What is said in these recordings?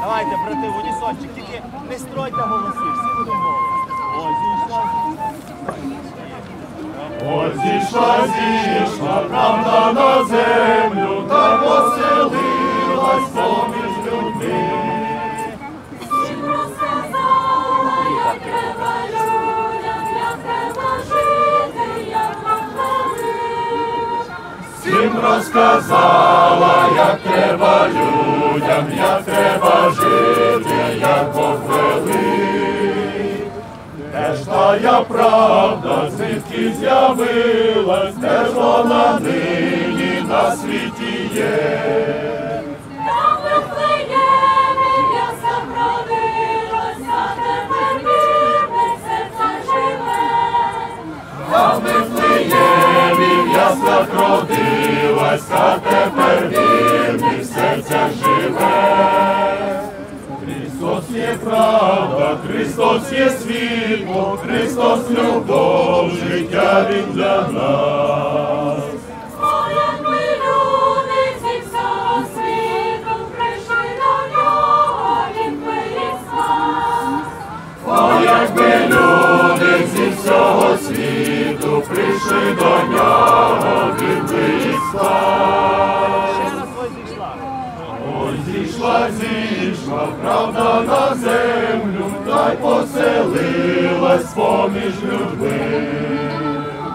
Давайте, брати, в унісончик, тільки не стройте голоси, всі будемо зійшла. Ось зійшла, зійшла правда на землю, розказала, як треба людям, як треба жити, як Бог велик. Де ж тая правда, звідки з'явилась, де ж вона нині на світі є. Христос є правда, Христос є світло, Христос любов, життя Він для нас. Ой, зійшла, зійшла, правда на землю, та й поселилась поміж людьми.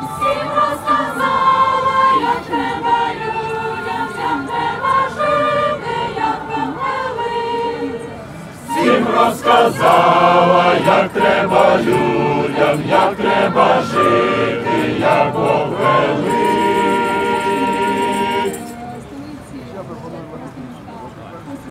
Всім розказала, як треба людям, як треба жити, як помилити. Всім розказала, як треба